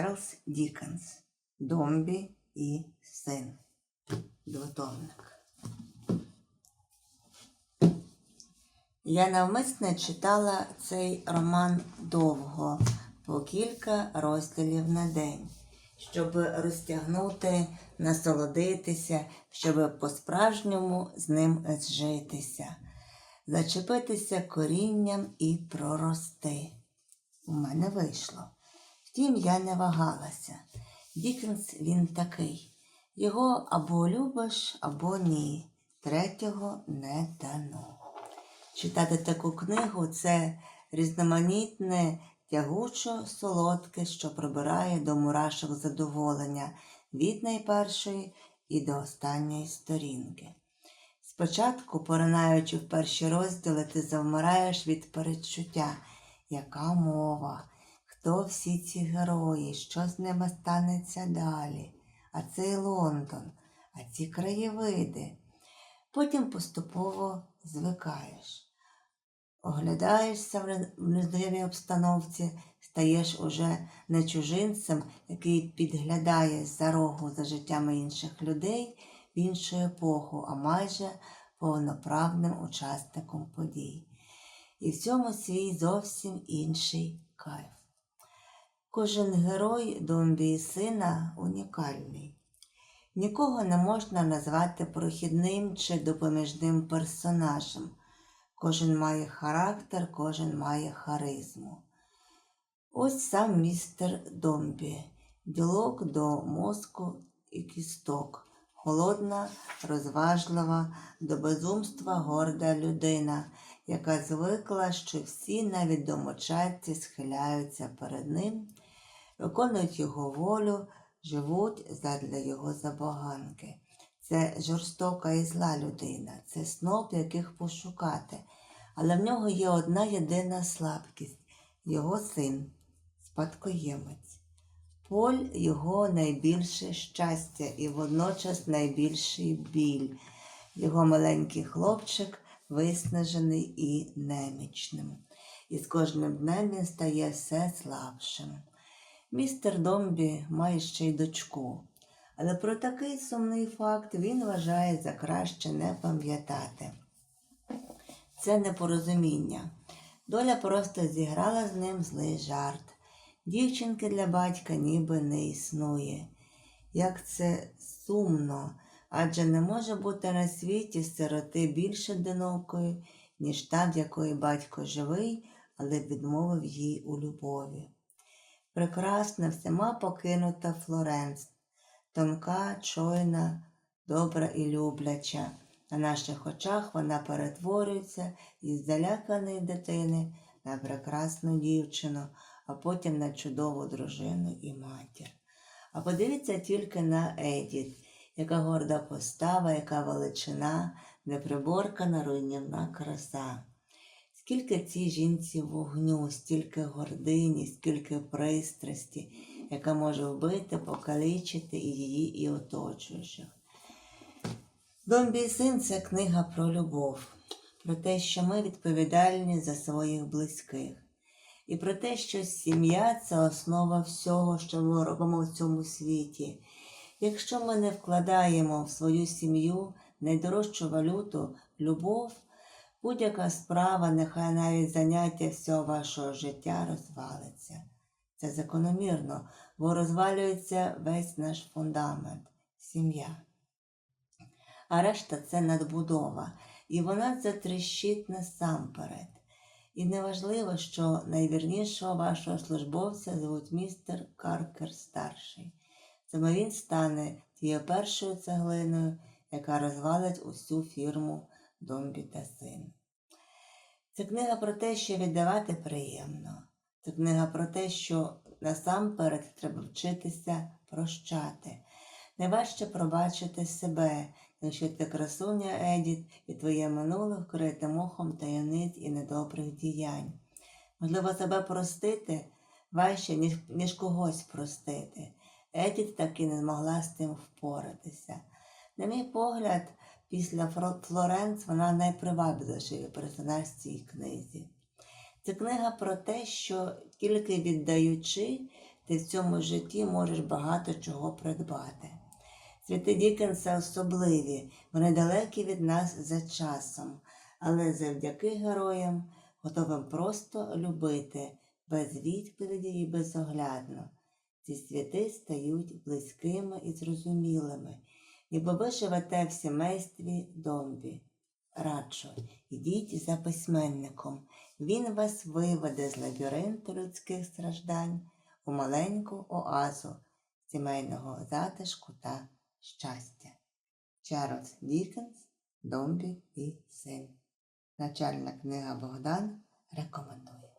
Чарльз Дікенс Домбі і син. Двотомник. Я навмисне читала цей роман довго, по кілька розділів на день, щоб розтягнути, насолодитися, щоб по-справжньому з ним зжитися, зачепитися корінням і прорости. У мене вийшло. Втім, я не вагалася. Дікенс він такий. Його або любиш, або ні. Третього не дано. Читати таку книгу це різноманітне, тягучо солодке, що прибирає до мурашок задоволення від найпершої і до останньої сторінки. Спочатку, поринаючи в перші розділи, ти завмираєш від передчуття, яка мова, хто всі ці герої, що з ними станеться далі, а цей Лондон, а ці краєвиди. Потім поступово звикаєш. Оглядаєшся в незнайомій обстановці, стаєш уже не чужинцем, який підглядає за рогу за життями інших людей в іншу епоху, а майже повноправним учасником подій. І в цьому свій зовсім інший кайф. Кожен герой Домбі і сина унікальний. Нікого не можна назвати прохідним чи допоміжним персонажем. Кожен має характер, кожен має харизму. Ось сам містер Домбі, ділок до мозку і кісток, холодна, розважлива, до безумства горда людина, яка звикла, що всі навіть домочадці схиляються перед ним, виконують його волю, живуть задля його забаганки. Це жорстока і зла людина, це сноб, яких пошукати. Але в нього є одна єдина слабкість його син, спадкоємець. Поль його найбільше щастя і водночас найбільший біль. Його маленький хлопчик виснажений і немічним. І з кожним днем він стає все слабшим. Містер Домбі має ще й дочку, але про такий сумний факт він вважає за краще не пам'ятати. Це непорозуміння. Доля просто зіграла з ним злий жарт. Дівчинки для батька ніби не існує. Як це сумно, адже не може бути на світі сироти більш одинокої, ніж та, в якої батько живий, але відмовив їй у любові. Прекрасна, всіма покинута Флоренс, тонка, чойна, добра і любляча. На наших очах вона перетворюється із заляканої дитини на прекрасну дівчину, а потім на чудову дружину і матір. А подивіться тільки на Едіт, яка горда постава, яка величина, неприборкана руйнівна краса. Скільки цій жінці вогню, стільки гордині, скільки пристрасті, яка може вбити, покалічити і її, і оточуючих. Домбі і син це книга про любов, про те, що ми відповідальні за своїх близьких, і про те, що сім'я це основа всього, що ми робимо в цьому світі. Якщо ми не вкладаємо в свою сім'ю найдорожчу валюту любов, будь-яка справа, нехай навіть заняття всього вашого життя розвалиться. Це закономірно, бо розвалюється весь наш фундамент сім'я а решта це надбудова, і вона затріщить насамперед. І неважливо, що найвірнішого вашого службовця звуть містер Каркер старший. Саме він стане тією першою цеглиною, яка розвалить усю фірму Домбі та син. Це книга про те, що віддавати приємно. Це книга про те, що насамперед треба вчитися прощати. Найважче пробачити себе, якщо ти красуня Едіт, і твоє минуле вкрите мохом таємниць і недобрих діянь. Можливо, себе простити важче, ніж, ніж когось простити. Едіт таки не змогла з тим впоратися. На мій погляд, після Флоренц вона найпривабливіший персонаж в цій книзі. Це книга про те, що тільки віддаючи, ти в цьому житті можеш багато чого придбати. Святи Дікенса особливі, вони далекі від нас за часом, але завдяки героям готовим просто любити, без відповіді і безоглядно. Ці святи стають близькими і зрозумілими, ніби ви живете в сімействі домбі. Раджу, ідіть за письменником. Він вас виведе з лабіринту людських страждань у маленьку оазу сімейного затишку та щастя. Чарльз Дікенс, Домбі і син. Начальна книга Богдан рекомендує.